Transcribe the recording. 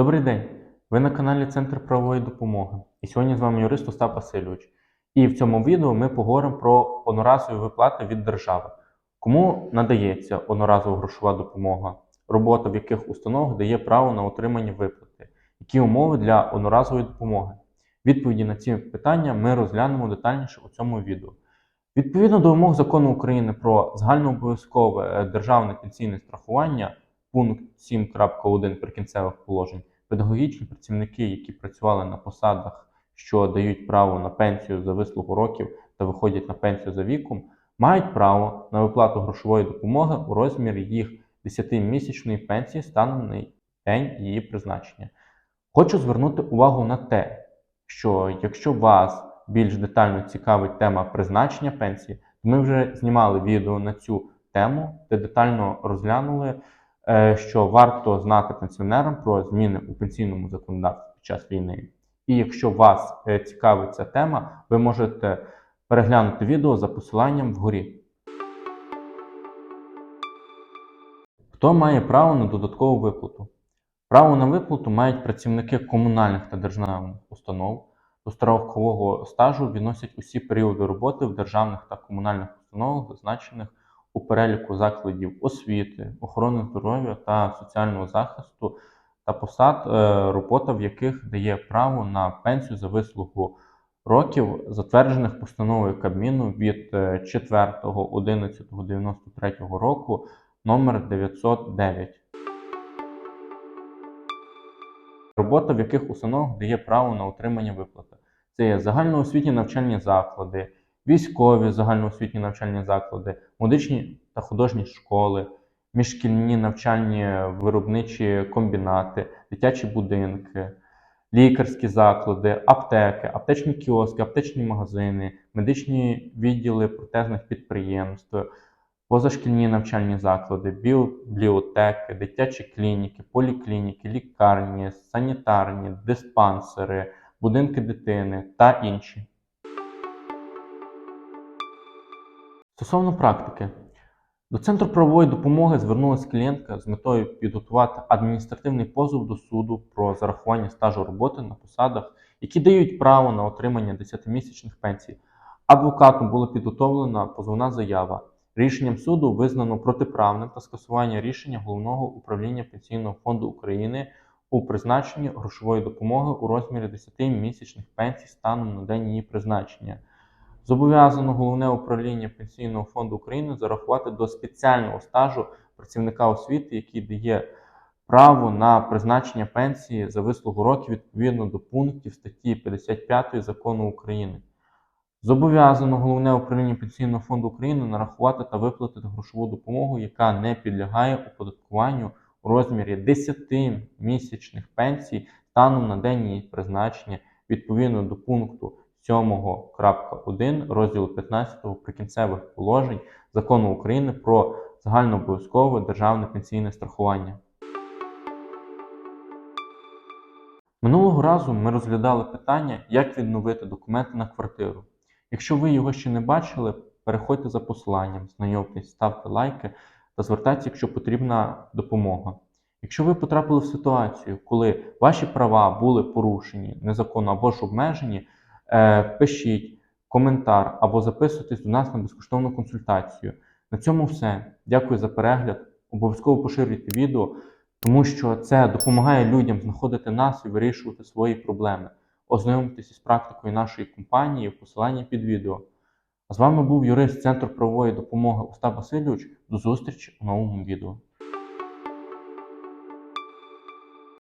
Добрий день! Ви на каналі Центр правової допомоги. І сьогодні з вами юрист Остап Васильович. І в цьому відео ми поговоримо про одноразові виплати від держави. Кому надається одноразова грошова допомога, робота в яких установах дає право на отримання виплати, які умови для одноразової допомоги. Відповіді на ці питання ми розглянемо детальніше у цьому відео. Відповідно до вимог закону України про загальнообов'язкове е, державне пенсійне страхування, пункт 7.1 прикінцевих положень, педагогічні працівники, які працювали на посадах, що дають право на пенсію за вислугу років та виходять на пенсію за віком, мають право на виплату грошової допомоги у розмірі їх 10-місячної пенсії станом на день її призначення. Хочу звернути увагу на те, що якщо вас більш детально цікавить тема призначення пенсії, то ми вже знімали відео на цю тему, де детально розглянули, що варто знати пенсіонерам про зміни у пенсійному законодавстві під час війни. І якщо вас е, цікавить ця тема, ви можете переглянути відео за посиланням вгорі. Хто має право на додаткову виплату? Право на виплату мають працівники комунальних та державних установ. До страхового стажу відносять усі періоди роботи в державних та комунальних установах, зазначених у переліку закладів освіти, охорони здоров'я та соціального захисту та посад, е, робота в яких дає право на пенсію за вислугу років, затверджених постановою Кабміну від е, 4.11.93 року номер 909. Робота, в яких установах дає право на отримання виплати. Це є загальноосвітні навчальні заклади, військові загальноосвітні навчальні заклади, медичні та художні школи, міжшкільні навчальні виробничі комбінати, дитячі будинки, лікарські заклади, аптеки, аптечні кіоски, аптечні магазини, медичні відділи протезних підприємств, позашкільні навчальні заклади, бібліотеки, дитячі клініки, поліклініки, лікарні, санітарні, диспансери, будинки дитини та інші. Стосовно практики, до Центру правової допомоги звернулася клієнтка з метою підготувати адміністративний позов до суду про зарахування стажу роботи на посадах, які дають право на отримання 10-місячних пенсій. Адвокатом була підготовлена позовна заява. Рішенням суду визнано протиправним та скасування рішення Головного управління Пенсійного фонду України у призначенні грошової допомоги у розмірі 10-місячних пенсій станом на день її призначення. Зобов'язано головне управління Пенсійного фонду України зарахувати до спеціального стажу працівника освіти, який дає право на призначення пенсії за вислугу років відповідно до пунктів статті 55 закону України. Зобов'язано головне управління Пенсійного фонду України нарахувати та виплатити грошову допомогу, яка не підлягає оподаткуванню у розмірі 10 місячних пенсій станом на день її призначення відповідно до пункту 7.1 розділу 15 прикінцевих положень закону України про загальнообов'язкове державне пенсійне страхування. Минулого разу ми розглядали питання, як відновити документи на квартиру. Якщо ви його ще не бачили, переходьте за посиланням, знайомтесь, ставте лайки та звертайтеся, якщо потрібна допомога. Якщо ви потрапили в ситуацію, коли ваші права були порушені незаконно або ж обмежені, пишіть коментар або записуйтесь до нас на безкоштовну консультацію. На цьому все. Дякую за перегляд. Обов'язково поширюйте відео, тому що це допомагає людям знаходити нас і вирішувати свої проблеми. Ознайомтеся з практикою нашої компанії в посиланні під відео. А з вами був юрист Центру правової допомоги Остап Васильович. До зустрічі у новому відео.